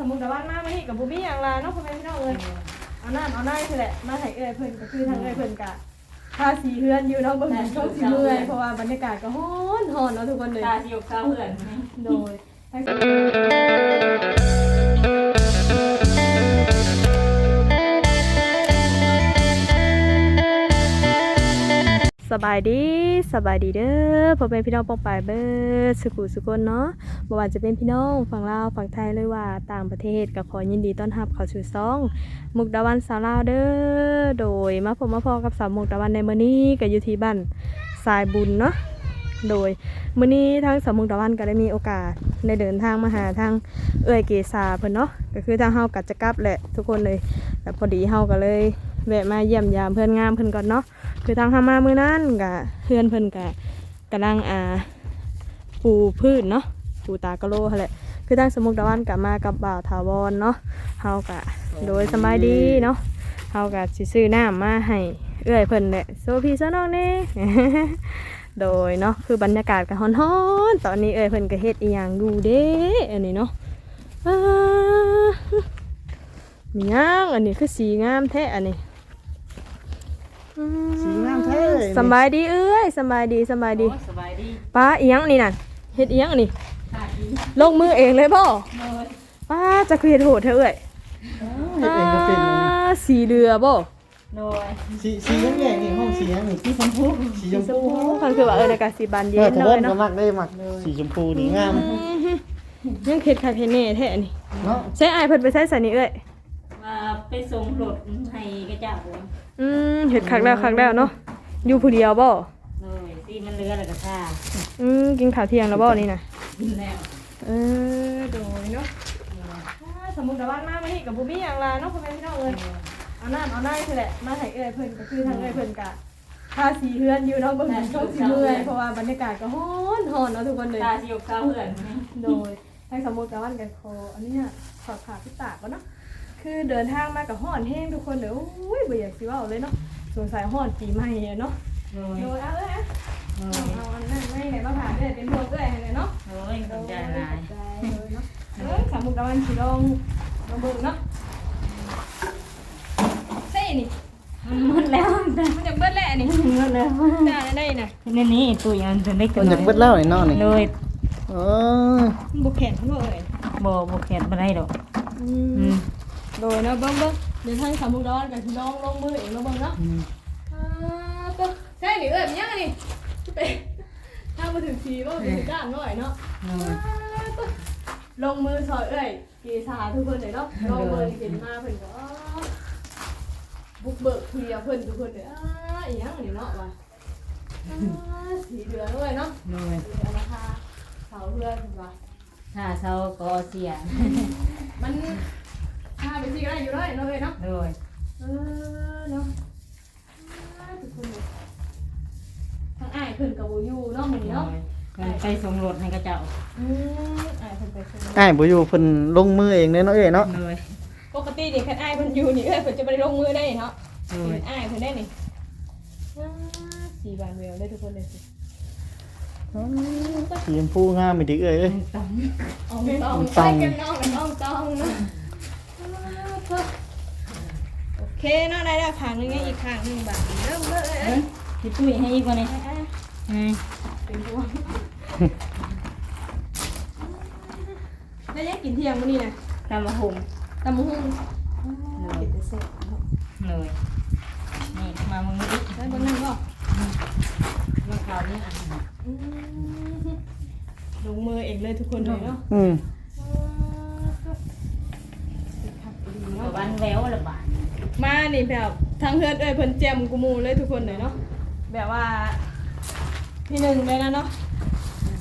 สมมุติว่ามาไม่ให้กับบุมี่อย่างไรเนาะพ่อแม่พี่น้องเอ้ยเอาน้ำเอาได้คือแหละมาให้เอ้ยเพิ่นก็คือทางเอ้ยเพิ่นกะทาสีเฮือนอยู่เนาะเบิ่งช่วงสีเมื่อยเพราะว่าบรรยากาศก็ร้อนร้อนเนาะทุกคนเลยตาสิยกเสาเพื่อนโดย สบายดีสบายดีเด้อพ่อแม่พี่น้องปองปายเบิดสุขุสุคนเนาะบ่ว่าจะเป็นพี่น้องฝั่งลาวฝั่งไทยเลยว่าต่างประเทศก็ขอยินดีต้อนรับเข้าสู่ซ่อง มุกดาวันสาวลาวเด้อโดยมาพบมาพอกับสาวมุกดาวันในมื้อนี้ก็อยู่ที่บ้านสายบุญเนาะโดยมื้อนี้ทางสาวมุกดาวันก็ได้มีโอกาสได้เดินทางมาหาทางเอื้อยเกษาเพิ่นเนาะก็คือทางเฮากัดจะกลับแหละทุกคนเลยแต่พอดีเฮาก็เลยแวะมาเยี่ยมยามเพื่อนงามเพิ่นก่อนเนาะ คือทางเฮามามือนั้นก็เพื่อนเพิ่อนก็กำลังอ่าปูพืชเนาะปูตากะโลแหละคือทางสมุกดาวันก็มากับบ่าวถาวรเนาะเฮาก็โดยสบายดีเนาะเฮาก็สิซื้อน้ำมาให้เอื้อยเพิ่นแหละโซพี่ซะน้องแน่โดยเนาะคือบรรยากาศก็ฮ้อนๆตอนนี้เอื้อยเพิ่นก็เฮ็ดอีหยังอยู่เด้อันนี้เนาะมีหยังอันนี้คือสีงามแท้อันนี้ สีงามแท้เลยนี่สำบายดีเอ้ยสำบายดีสำบายดีโอ้สบายดีป้าอีหยังนี่นั่นเฮ็ดอีหยังอันนี้ขาดดีลงมือเองเลยบ่โดยป้าจะคือเฮ็ดโหดเธอเอ้ยเฮ็ดเองก็เป็นเลยนี่อ่าสีเรือบ่โดยสีสียังแยกนี่ห้องสียังนี่สีชมพูสีชมพูคันคือว่าเออในกาสีบานเย็เออนทะเลเบิ้ยลก็เนาะมักได้มักสีชมพูนี่งามยังเค็ดคาเทเน่แท้นี่เนาะใช้อายเพิ่นไปใช้สันนี่เอ้ยมาไปส่งรถให้กระเจ้าบ่ อืมเห็ดคักแล้วคักแล้วเนาะอยู่ผู้เดียวบ่โดยที่มันเหลือแล้วก็ท่าอืมกินข้าวเที่ยงแล้วบ่นี่น่ะกินแล้วเออโดยเนาะสมมุติว่ามาไม่ให้กับบ่มีหยังล่ะเนาะพ่อแม่พี่น้องเอ้ยเอาน้ำเอาได้คือแหละมาให้เอ้ยเพิ่นก็คือทางเอ้ยเพิ่นกะทาสีเฮือนอยู่เนาะเบิ่งช่วงสีเมื่อยเพราะว่าบรรยากาศก็ร้อนร้อนเนาะทุกคนเลยตาสิยกเสาเพื่อนโดยให้สมมติกับวันกันคออันนี้เนี่ยขอขาพี่ตากก่อนเนาะ คือเดินทางมากับห่อนแห้งทุกคนเลยโอ้ยเบื่ออยากสิเว่าเลยเนาะสงสัยห่อนปีใหม่อะเนาะโดยโดยเอาเลยอะโดเอายเอาอันนั้นไม่ไหนมาผ่านเลยเป็นพวกเลยเลยเนาะโดยขอบใจหลายใจเลยเนาะเออสามมุกตะวันสีลองลองเบิ่งเนาะใช่นี่หมดแล้วมันจะเบิดแหละนี่หมดแล้วจ้าได้น่ะนี่นี่ตู้ยังจะได้มันอยากเบิดแล้วนี่เนาะนี่โดยเออบุกแขนทั้งหมดเลยบ่บ่แข็งบ่ได้ดอกอือืมม โดยเนาะเบิ่งเบิ่งเดี๋ยวทางสามมุกตะวันกับสีลองลงมือเองเนาะเบิ่งเนาะอ่าก็ใช่หนิเอ้ยมันยังไงนี่เป็นถ้ามาถึงทีว่าเป็นจ้างหน่อยเนาะโดอ่ายก็ลงมือซอยเอ้ยกีซาทุกคนเลยเนาะลงมือเห็นมาเพิ่นก็อ้าวบุกเบิกเพียเพิ่นทุกคนเลยอ่าอีหยังนี่เนาะว่ะอ่าสีเหลืองด้วยเนาะโดยสีเหลืองราคาเสาเพื่อนเพิ่นว่าถ้าเสาก็เสียมัน ถ้าเป็นสีก็ได้อยู่เลยเนาะเอ้ยเนาะโดยเออเนาะอ่าทุกคนเลยทางอ้ายเพิ่นกับโบอยูเนาะหมือนโดเนาะยเพิ่นไปส่งรถให้กระเจ้าอืมอ้ายเพิ่นไปเพิ่นอ้ายบ่อยู่เพิ่นลงมือเองเด้เนาะเอ้ยเนาะโดยปกตินี่คันอ้ายเพิ่นอยู่นี่เอ้ยเพิ่นจะบ่ไปลงมือได้เนาะโดยเห็นอ้ายเพิ่นได้นี่อ่าสีบานเวลได้ทุกคนเลยสิสีชมพูงามอีดิเอ้ยเอ้ยต้อง เอาไม่ต้องต้ใส่องกันน้องกันน้องต้องเนาะอ่าโอ เคเนาะได้แล้วขางหนึงไงอีกขางหนึงบาทเริ่มเลยเอ้ยพี่ตุ้ยให้อีกว่านี่อ่าอืมเป็นพวงได้ยังกินเที่ยงมื้อนี้นะตามมาหุมตำบักหุ่งกินแต่เสร็จเนาะเลยนี่มามึงนี่ได้เบนนั่งก็มาข่าวนี้อะลงมือเองเลยทุกคนเลยเนาะอืมมาบ้านแววละบาท มานี่แบบทั้งเพื่อนเอ้ยเพิ่นเจียมกูมูเลยทุกคนเลยเนาะแบบว่า พี่หนึ่งเลยนะเนาะ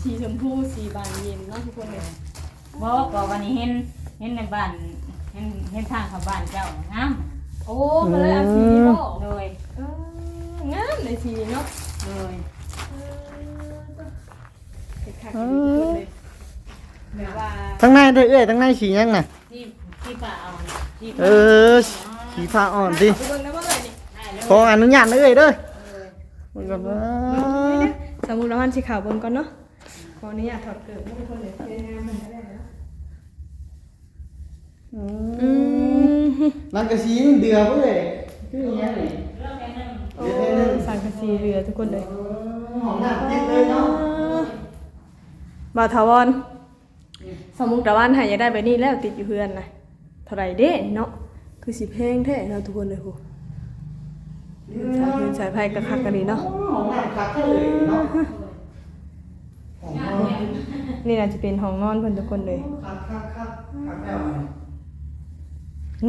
สีชมพูสีบานเย็นเนาะทุกคนเลยบอกก็วันนี้เห็นเห็นในบ้านเห็นเห็นทางเข้าบ้านเจ้างามโอ้ก็เลยเอาสีนี้บ่โดยเอองามในสีนี้เนาะโดยเออเฮ็ดคักดีทุกคนเลยแบบว่าทั้งในเด้อเอ้ยทั้งในสียังน่ะที่ที่ป่าเอาที่เออ สีฟ้าอ่อนสิเอาไปเบิ่งได้บ่เลยนี่ได้เลยขออนุญาตเอ้ยเด้อมันก็ว่าสมมุติว่ามันสีขาวบนก่อนเนาะขออนุญาตถอดเกิดให้ทุกคนเลยเท่มันได้แล้วอืมลังกะสีมันเดือดเว้ยคืออย่างเงี้ยเลยสังกะสีเรือทุกคนเลยหอมหนักติดเลยเนาะบาทาวอนสมุกตะวันหายได้ไปนี่แล้วติดอยู่เพื่อนนะเท่าไรเด้เนาะ คือสิเพลงแท้เนาะทุกคนเลยโหสายเพื่อนสายไพ่กระคักกันดีเนาะหอมหนักคักเลยเนาะหอมมากนี่น่าจะเป็นห้องนอนเพิ่นทุกคนเลยคักคักคักคักแล้ว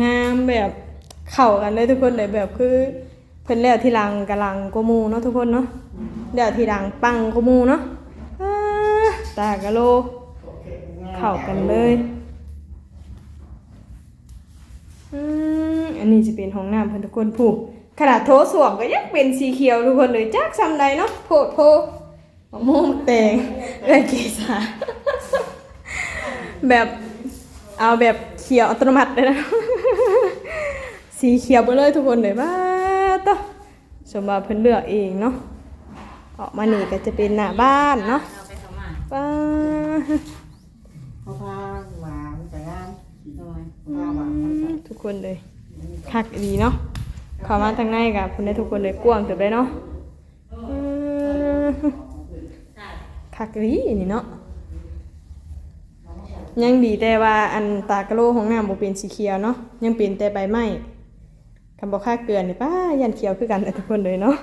งามแบบเข้ากันเลยทุกคนเลยแบบคือเพิ่นแล้วที่หลังกะลังกว่าหมูเนาะทุกคนเนาะแล้วที่หลังปังกว่าหมูเนาะอ่าตากะโล เข้ากันเลย อันนี้จะเป็นห้องน้ำเพิ่นทุกคนผูกขนาดโถส้วมก็ยังเป็นสีเขียวทุกคนเลยจักซำใดเนาะโพดโพมะม่วงแตงเอ้ยเกษาแบบเอาแบบเขียวอัตโนมัติเลยนะ สีเขียวไปเลยทุกคนเลยบ้าต่อสมบัติเพิ่นเลือกเองเนาะออกมานี่ก็จะเป็นหน้าบ้านเนาะเอาไปเข้ามาบ้าเขาพาหวานแต่งามโดยพาหวานมันใส่ทุกคนเลย คักดีเนาะเข้ามาทางในกับคุณได้ทุกคนเลยกว้างเติบได้เนาะอืมคักดีนี่เนาะยังดีแต่ว่าอันตากะโลของน้ำบ่เป็นสีเขียวเนาะยังเป็นแต่ใบไม้คำบอกค่าเกลือนนี่ป้ายันเขียวคือกันแต่ทุกคนเลยเนาะ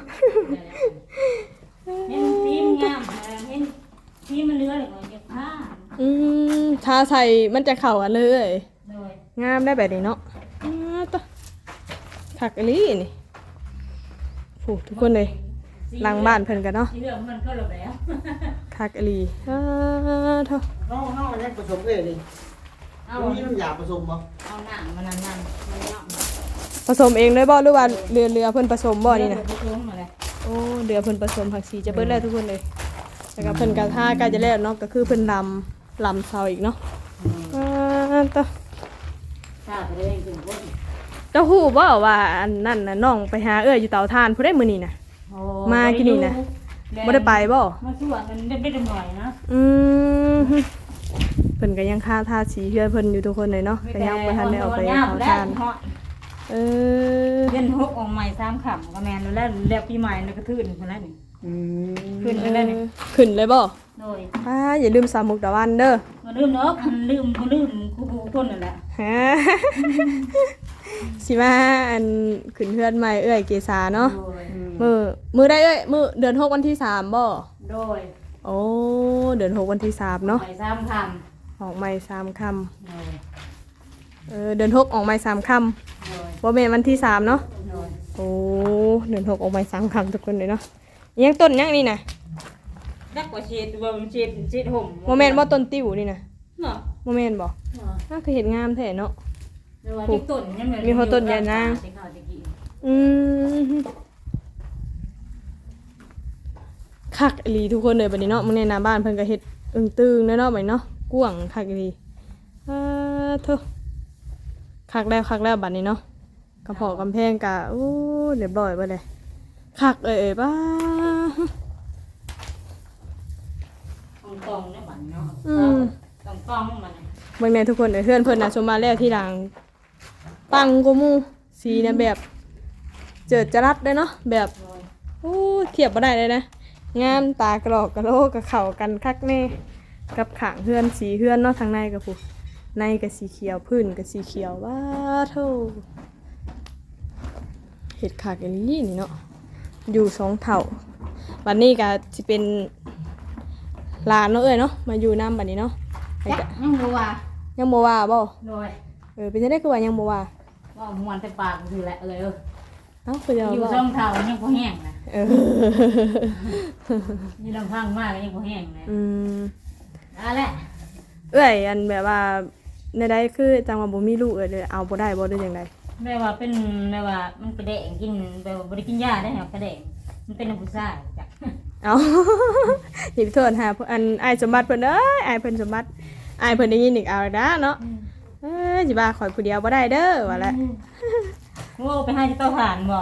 เห็นสีมันงามเออเห็นสีมันเหลือเลยก็จะผ้าอืมทาใส่มันจะเข้ากันเลยโดยงามได้แบบนี้เนาะอ้าวตะ คักอีหลีนี่ผูทุกคนเลยหลังบ้านเพิ่นกันเนาะสีเหลืองมันก็หลบแล้วคักอีหลีอ้าเท่าเนาะเนาะยังผสมเลยนี่เอาเอามีน้ำยาผสมบ่เอาหนังมันนั่นนั่นมันเนาะผสมเองเลยบ่หรือว่าเรือเรือเพิ่นผสมบ่นี่นะเดี๋ยวผสมมาเลยโอ้เรือเพิ่นผสมผักชีจะเบิดแล้วทุกคนเลยแล้วก็เพิ่นกะท่าใกล้จะแล้วเนาะก็คือเพิ่นลำลำเซาอีกเนาะอ้าวตะถ้าไปเองถึงคนเจ้าฮู้บ่ว่าอันนั่นน่ะน้องไปหาเอื้ออยู่เตาถ่านผู้ใดมื้อนี้น่ะ โอ้มากินนี่นะ บ่ได้ไปบ่มาสวนมันได้ได้หน่อยนะอืมฮึเพิ่นก็ยังค่าทาสีเพื่อเพิ่นอยู่ทุกคนเลยเนาะก็ยังบ่ทันได้เอาไปเผาทาน เออเล่นฮกออกใหม่สามขำก็แมนแล้วแล้วปีใหม่นี่ก็ทื่นคนนั้นนี่ อืมขึ้นไปแล้วนี่ขึ้นเลยบ่โดยอ่าอย่าลืมสามมุกตะวันเด้อมาลืมเนาะมันลืมก็ลืมกูกูคนนั่นแหละฮะ สิมาอันขึ้นเพื่อนใหม่เอ้ยเกษาเนาะ โดยมือมือได้เอ้ยมือเดือนหกวันที่สามบ่ โดยโอ้ เดือนหกวันที่สามเนาะใส่สามคออกใหม่สามคำโดยำเออเดือนหกออกใหม่สามคโดยำบ่แม่นวันที่สามเนาะ โดยโอ้ เดือนหกออกใหม่สามคำทุกคนเลยเนาะยังต้นยังนี่นะนักกว่าเช็ดว่ามันเช็ดเช็ดห่มโมเมนต์บ่ต้นติ้วนี่นะเนาะโมเมนต์บ่เนาะน่าคือเห็นงามแท้เนาะ เดี๋ยวว่าที่ต้นยังเหอนมีหัวต้นใหญ่นางที่เขาจะกินอืมคักอีหลีทุกคนเลยบัดนี้เนาะมึงในหน้าบ้านเพิ่นก็เฮ็ดอึ้งตึงเนาะเนาะบัดนี้เนาะกว้างคักอีหลีอ่าเถอะคักแล้วคักแล้วบัดนี้เนาะกระเพาะกำแพงกะโอ้เรียบร้อยไปเลยคักเอ้ยเอ้ยป้าตองตองเนี่ยบันเนาะอืม ตองตองมันน่ะ เบิ่งในทุกคนเอ้ยเพื่อนเพิ่นน่ะชมมาแล้วที่หลัง ปังกูมูสีเนี่ยแบบ เจิดจรัสเลยเนาะแบบโดยโอ้เทียบบ่ได้เลยนะ งามตากระโหลกกระโหลกกับเข่ากันคักแน่กับขางเฮือนสีเฮือนเนาะทางในกับผู้ในกับสีเขียวพื้นกับสีเขียวว้าโธ่เห็ดขากอย่างนี้นี่เนาะอยู่สองเท่าบัดนี้ก็สิเป็นหลานเนาะเอ้ยเนาะมาอยู่น้ำบัดนี้เนาะไอ้จักกะยังบัวายังบ่ว่าบ่โดยเออเป็นจังได๋คือว่ายังบ่ว่า ว่ามวนแต่ปากคือแหละเออเออเอ้าคือจะอยู่บ่ช่องเท้ายังบ่แห้งนะเออนี่ลำพังมากยังบ่แห้งนะอืมเอาแหละเอ้ยอันแบบว่าในใดคือจังว่าบ่มีลูกเอ้ยเลยเอาบ่ได้บ่ได้จังไดแม่ว่าเป็นแม่ว่ามันกระเดงกินแบบว่าบ่ได้กินยาได้หรอกกระเดงมันเป็นน้ำผู้ชายจ้ะเอาอย่าไปโทษหาอันอ้ายสมบัติเพิ่นเอ้ยอ้ายเพิ่นสมบัติอ้ายเพิ่นได้ยินอีกเอาด้าเนาะเอ้ย สิว่าข่อยผู้เดียวบ่ได้เด้อว่าแหละโอ้ไปหาที่เตาถ่านบ่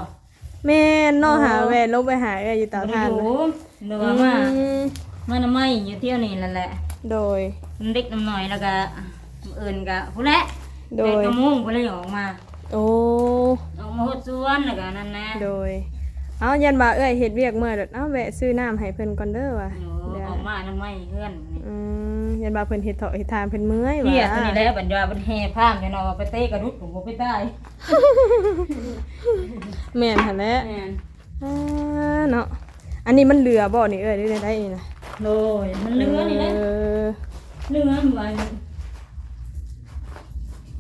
แม่นเนาะหาแว่นลงไปหาเอ้ยอยู่เตาถ่านโอ้นะเดี๋ยวว่ามาอืมมาน้ำไม้อยู่เที่ยวนี่นั่นแหละโดยมันเด็กน้ำหน่อยแล้วก็เอิญก็ผู้นแหละโดแปดยกระโมงก็เลยออกมาโอ้ออกมาหดสวนแล้วก็นั่นนะโดยเอายันว่าเอ้ยเฮ็ดเวียกเมื่อเดดเอาแวะซื้อน้ำให้เพิ่นก่อนเด้อว่ะโอ้เดี๋ยวออกมาน้ำไม้เพื่อนนี่อืม ยันว่าเพิ่นเฮ็ดเถาะเฮ็ดทานเพิ่นเมื่อยว่ะเฮียคนนี้แหล้วบรรดาบรรแห่พามจะนอนว่าไปเตะกระดุดผมบ่ไปได้แม่นหั่นแหละแม่นอ่าเนาะอันนี้มันเหลือบ่นี่เอ้ยหรือได้นี่นะโดยมันเหลือนี่แหละเออเหลือมัน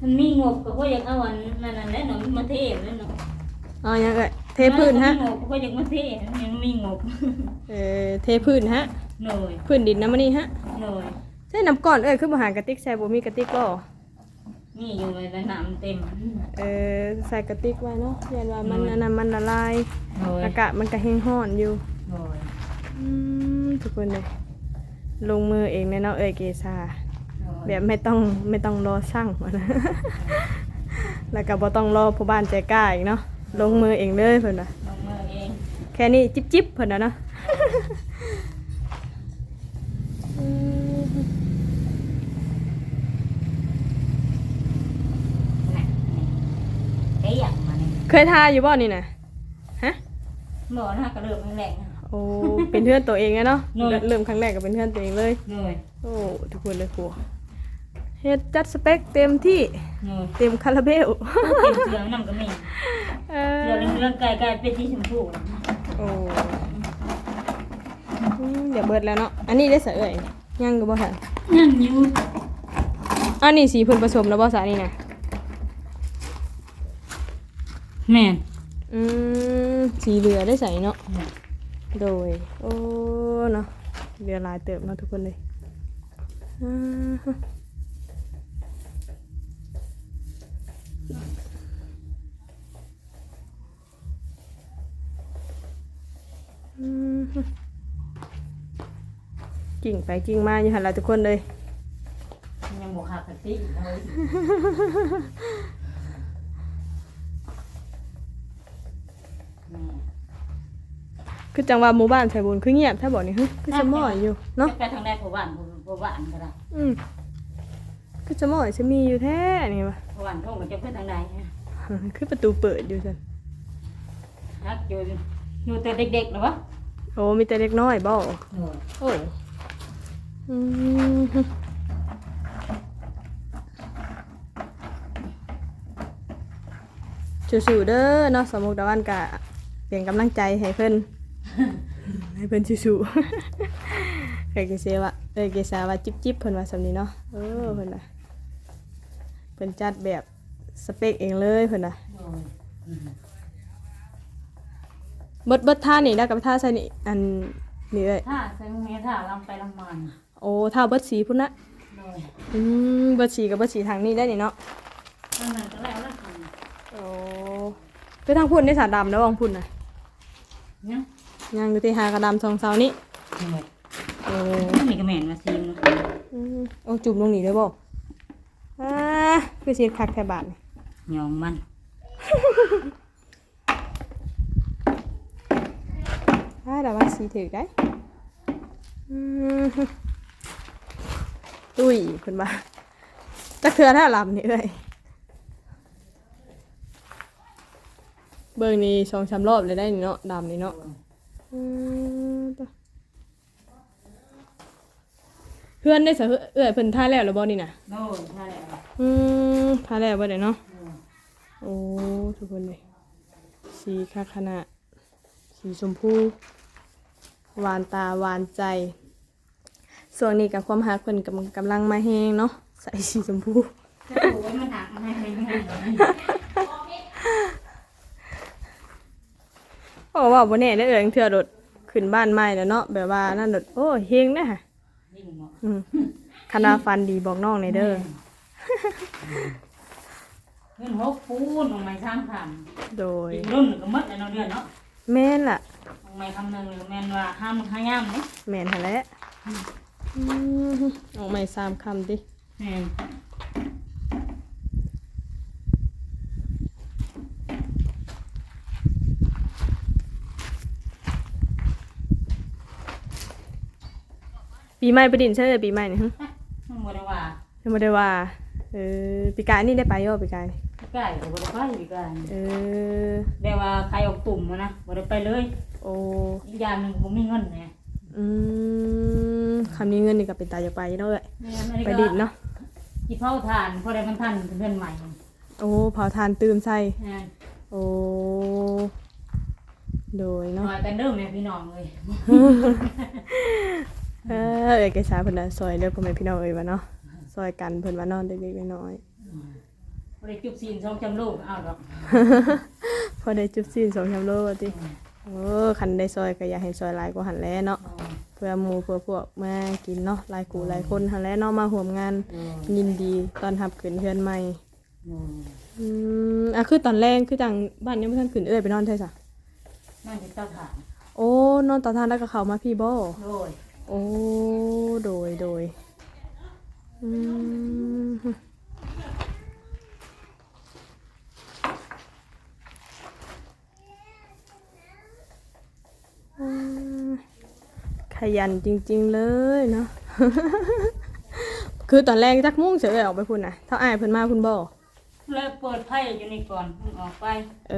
มันมีงบก็บ่อยากเอาอันนั่นนั่นแหละเนาะมาเทศแล้วเนาะเอายังเอ้ยเทพื้นฮะมัมีงบก็บ่อยากมาเทศมันมีงบเออเทพื้นฮะโดยพื้นดินน้ำมันนี่ฮะโดยใช่น้ำก้อนเอ้ยคือบ่หากระติกใส่บ่มีกระติกบ่มีอยู่ในน้ำเต็มเออใส่กระติกไว้เนาะยันว่ามันอันนั้นมันละลายโดยอากาศมันก็แห้งร้อนอยู่โดยอืมทุกคนเลยลงมือเองเลยเนาะเอ้ยเกษาโดแบยบไม่ต้องไม่ต้องรอช่างมานะแล้วก็บ่ต้องรอผู้บ้านใจกล้าอีกเนาะลงมือเองเลยเพิ่นน่ะลงมือเองแค่นี้จิ๊บจิ๊บเพิ่นน่ะเนาะ อืม น่ะเอ๊ะอย่างมาเนี่ ยเคยทาอยู่บ่นี่น่ะฮะบ่นะกระเริ่มแรงๆนะโอ้ เป็นเพื่อนตัวเองอะเนาะเลยเริ่มครั้งแรกก็เป็นเพื่อนตัวเองเลยโดยโอ้ทุกคนเลยครูเฮ็ดจัดสเปคเต็มที่โดยเต็มคาราเบลเป็นเสือน้ำก็มีเอเสืออเรื่องไก่ไก่เป็นที่ชมพูโอ้อืมเดี๋ยวเบิดแล้วเนาะอันนี้ได้เสยยังก็บ่ทันยังอยู่อันนี้สีเพิ่นผสมแล้วบ่สานี่นะ แม่นอืมสีเหลือได้ใส่เนาะ โดย โอ้เนาะเหลือหลายเติบเนาะทุกคนเลยอ่าฮะอืมฮึกิ่งไปกิ่งมาอยู่หันละทุกคนเลย ยังบวกหักกะติเลยแม่ คือจังว่าหมู่บ้านไสบุญคือเงียบถ้าบอกนี่ฮึคือจะม่อยอยู่เนาะไปทางใดผู้บ้านผู้ผู้บ้านก็ได้อืมคือจะม่อยจะมีอยู่แท้นี่วะผู้บ้านพวกมันจะไปทางใดคือประตูเปิดอยู่ซั่นฮักอยู่อยู่แต่เด็กๆหรอวะโอ้มีแต่เล็กน้อยบ่โอ้ยโอ้อืมฮึสู้ๆเด้อเนาะสมุกตะวันกะ เป็นกำลังใจให้เพิ่นให้เพิ่นสู้ๆเอ้ยเกษว่าเอ้ยเกษาว่าจิ๊บจิ๊บเพิ่นว่าสำนี้เนาะเออเพิ่นน่ะเพิ่นจัดแบบสเปคเองเลยเพิ่นน่ะโอ้ยเบิดเบิดท่านี่แล้วกับท่าใส่นี่อันนี่เอ้ยถ้าใส่เมียถ้าลำไปลำมันโอ้ท่าเบิดสีพุ่นนะโดยอืมเบิดสีกับเบิดสีทางนี้ได้นี่เนาะนั่นนั่นก็แล้วนะโอ้ ไปทางพุ่นได้สาดำแล้ววางพุ่นน่ะเนี่ยยังอยู่ที่หากระดำสองเสานี่โอ้ยโอ้นี่ก็แม่นมาซีมเนาะอืมโอ้จุ่มลงนี่ได้บ่อ่าคือสีคักแค่บาทนี่ยองมันอ่าแต่ว่าสีถือได้อืมตุ้ยเพิ่นว่าจักเทื่อถ้าลำนี่เอ้ย บิ่งนี่สองสามรอบเลยได้นี่เนาะดำนี่เนาะอืมต่อเพื่อนได้สะเอื้อยเพิ่นท่าแล้วหรือบ่นี่น่ะโน่นใช่แล้วอืมท่าแล้วบ่ได้เนาะโอ้ ทุกคนเลยสีคักขนาดสีชมพู หวานตาหวานใจ ส่วนนี้กับความฮักเพิ่นกำลังกำลังมาแฮงเนาะ ใส่สีชมพู จะถูกมันหักให้ให้ให้โอ้ว่าบ่แน่เด้อเอิงเทื่อรถขึ้นบ้านใหม่แล้วเนาะแบบว่านั่นรถโอ้เฮงเด้อค่ะยิ่งเหมาะอืมคณะฟันดีบอกน้องในเด้อเงินหกปูนลงไม้สร้างคโดยำอีกรุ่นก็หมดแล้วเนาะเดือนเนาะแม่นล่ะลงไม้คำหนึ่งเลยแม่นว่าห้ามห้าย่ำเนี่ยแม่นหั่นแหละอืมออกใหม่สามคำดิแม่น ปีใหม่ไปดินใช่เลยปีใหม่นี่ฮึต้องบอกเลยว่ายังบ่ได้ว่าเอเออปีกายนี่ได้ไปย่อปีกายนี่ใกล้ก็บ่ได้ไปอีกกันเออแต่ว่าใครออกตุ่มมานะบ่ได้ไปเลยโอ้อีกอย่างหนึงบ่มีเงินไงอืมคำนี้เงินนี่ก็เป็นตาอยากไปเนาะเอ้ยแม่นอันนี้ไปก็ดินเนาะสิเผาทานเพราะได้มันทันเงินใหม่โอ้เผาทานตื่มใส่แม่นโอ้โดยหเนาะน่อยกันเด้อแม่พี่น้องเอ้ย เออเอกสารเพิ่นน่ะซอยเด้อพ่อแม่พี่น้องเอ้ยว่าเนาะซอยกันเพิ่นว่านอนเด็กๆน้อยบ่ได้จุบซีน2จำโลกเอาดอกๆพอได้จุบซีน2ชำโลว่าติโอ้คันได้ซอยก็อยากให้ซอยหลายกว่าหั่นแหล้วเนาะเพื่อหมู่เพื่อพวกมากินเนาะหลายกูหลายคนหั่นแหล้วเนาะมาร่วมงานยินดีต้อนรับขึ้นเฮือนใหม่อืมอะคือตอนแรกคือจังบ้านยังไม่ทันขึ้นเอ้ยไปนอนใช่จ้ะนั่นจะเต้าถ่านโอ้นอนต่อทานแล้วก็เข้ามาพี่บ่โดย โอ้ โดย โดยอืมอืมขยันจริง ๆ เลยเนาะ คือตอนแรกจักมุ่งเฉยออกไปพุ่นน่ะเท่าอ้ายเพิ่นมาพุ่นบ่แล้วเปิดไพ่อยู่นี่ก่อนเพิ่งออกไป เอ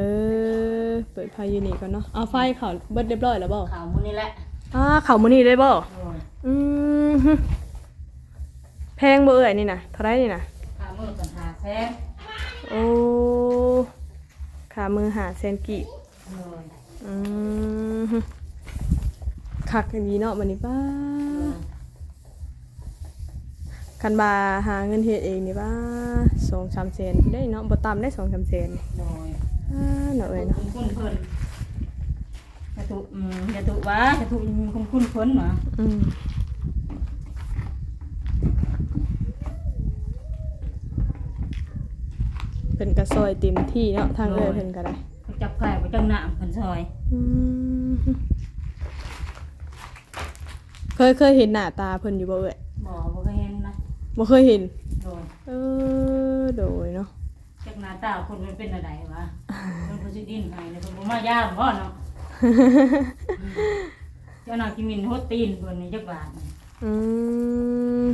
อ เปิดไฟอยู่นี่ก่อนเนาะ เอาไฟเขาเบิดเรียบร้อยแล้วบ่ข่าวมื้อนี้แหละ อ่าเขามื้อนี้ได้บ่โดยอืมฮึแพงบ่เอ่ยนี่นะเท่าไรนี่นะข่าวมื้อกันหาแท้โอ้ขามือหาเซนกิโดยอืมฮึคักอย่างนี้เนาะวันนี้ป้าคันบาหาเงินเฮ็ดเองนี่ป้าสองสามแสนได้เนาะบ่ต่ำได้สองสามแสนโดยอ่าเนาะเอ้ยเนาะ คุ้นเพิ่นจะ ถูกอืมจะถูกว่าจะถูกคุ้นคุ้นเพิ่นหมาอืมเป็นกระซอยเต็มที่เนาะทางเอ้ยเพิ่นก็ได้ไปจับไข่ไปจังหนามเพิ่นซอยอืมเคยเคยเห็นหน้าตาเพิ่นอยู่บ่เอ่ยบ่บ่เคยเห็นนะบ่เคยเห็นโดยเออโดยเนาะจักหน้าตาคนมันเป็นอะไรวะมันบ่สิดินให้แล้วเพิ่นบ่มายามบ่เนาะ เจ้านากิมินโฮดตีนเพิ่นนี่จักบาทนี่อืม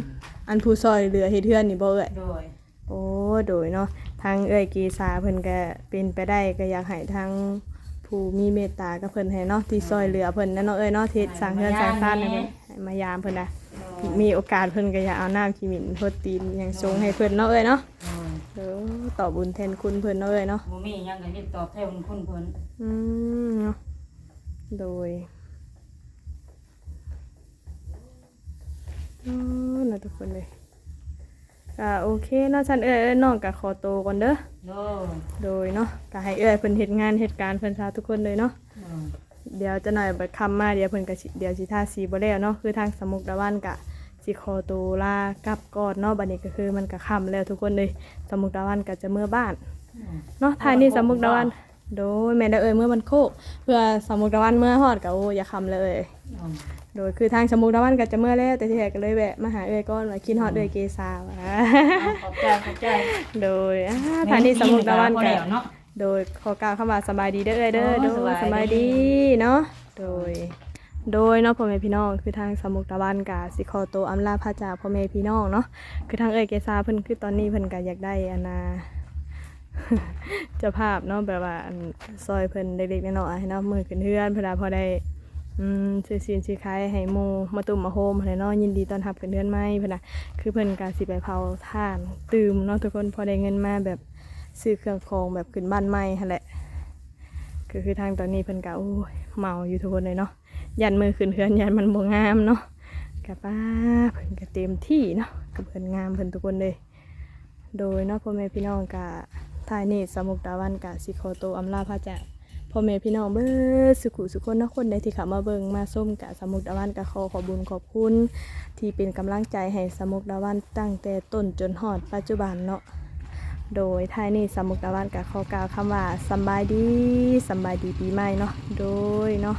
อันผู้ซอยเหลือเฮ็ดเทือนนี่บ่เอ่ย โดย โอ้โดยเนาะทางเอ้ยกีสาเพิ่นก็เป็นไปได้ก็อยากให้ทางผู้มีเมตตากับเพิ่นให้เนาะที่ซอยเหลือเพิ่นนั่นเนาะเอ้ยเนาะที่สร้างเฮือนสร้างบ้านให้เพิ่นให้มายามเพิ่นนะโดยมีโอกาสเพิ่นก็อยากเอาน้ำขี้หมิ่นโทษตีนอย่างสูงให้เพิ่นเนาะเอ้ยเนาะโดยเด้อต่อบุญแทนคุณเพิ่นเนาะเอ้ยเนาะบ่มีหยังก็เฮ็ดตอบแทนคุณเพิ่นอืมเนาะ โดยอ๋อนะทุกคนเลยก็โอเคเนาะฉันเอ้ยเอ้ยน้องก็ขอโตวก่อนเด้อ โดยโดยเนาะก็ให้เอ้ยเพิ่นเฮ็ดงานเฮ็ดการเพิ่นซาทุกคนเลยเนาะ โดย เดี๋ยวจะหน่อยบัดคำมาเดี๋ยวเพิ่นก็สิเดี๋ยวสิทาสีบ่แล้วเนาะคือทางสมุกดาวันกะสิขอตัวลากลับก่อนเนาะบัดนี้ก็คือมันก็ค่ำแล้วทุกคนเลย สมุกดาวันก็จะเมื่อบ้านเนาะทายนี่สมุกดาวัน โดยแม่ได้เอ่ยเมื่อมันโคกเพื่อสมุกดาวันเมื่อฮอดก็โอ้อย่าคำเลย โดยคือทางสมุกดาวันก็จะเมื่อแล้วแต่ที่แท้ก็เลยแวะมาหาเอ่ยก่อนว่าคิดฮอดเอ่ยเกษาว่ะขอบใจขอบใจโดยอ่าทางนี้สมุกดาวันพอก็แล้วเนาะโดยขอกล่าวคำว่าสบายดีเด้อเอ่ยเด้อโอ้โดยสบายดีสบายดีเนาะโดยโดยเนาะพ่อแม่พี่น้องคือทางสมุกตะวันกาสิขอโตวอำลาพระจากพ่อแม่พี่น้องเนาะคือทางเอ่ยเกษาเพิ่นคือตอนนี้เพิ่นก็อยากได้อานา เจ้าภาพเนาะแบบว่าซอยเพิ่นเล็กๆน้อยๆเนาะมือขึ้นเฮือนเพิ่นว่าพอได้อืมซื้อซีนซื้อขายให้หมู่มาตุ่มมาโฮมเนาะยินดีต้อนรับขึ้นเฮือนใหม่เพิ่นน่ะคือเพิ่นก็สิไปเผาถ่านตื่มเนาะทุกคนพอได้เงินมาแบบซื้อเครื่องของแบบขึ้นบ้านใหม่หั่นแหละคือคือทางตอนนี้เพิ่นก็โอ้ยเมาอยู่ทุกคนเลยเนาะยันมือขึ้นเฮือนยันมันบ่งามเนาะกับป้าเพิ่นก็เต็มที่เนาะกับเพิ่นงามเพิ่นทุกคนเลย โดยเนาะพ่อแม่พี่น้องกะ ทายนี่สมุกดาวันกะสิโคโตวอำลาพระจากพ่อแม่พี่น้องเบิดสุขุสุคนนาะคนใดที่ข้ามาเบิงมาส้มกะสมุกดาวันกะขอขอบุญขอบคุณ ที่เป็นกำลังใจให้สมุกดาวันตั้งแต่ต้นจนฮอดปัจจุบันเนาะโดยท้ายนี้สมุกตะวันกับขอกล่าวคำว่าสบายดีสบายดีปีใหม่เนาะโดยเนาะ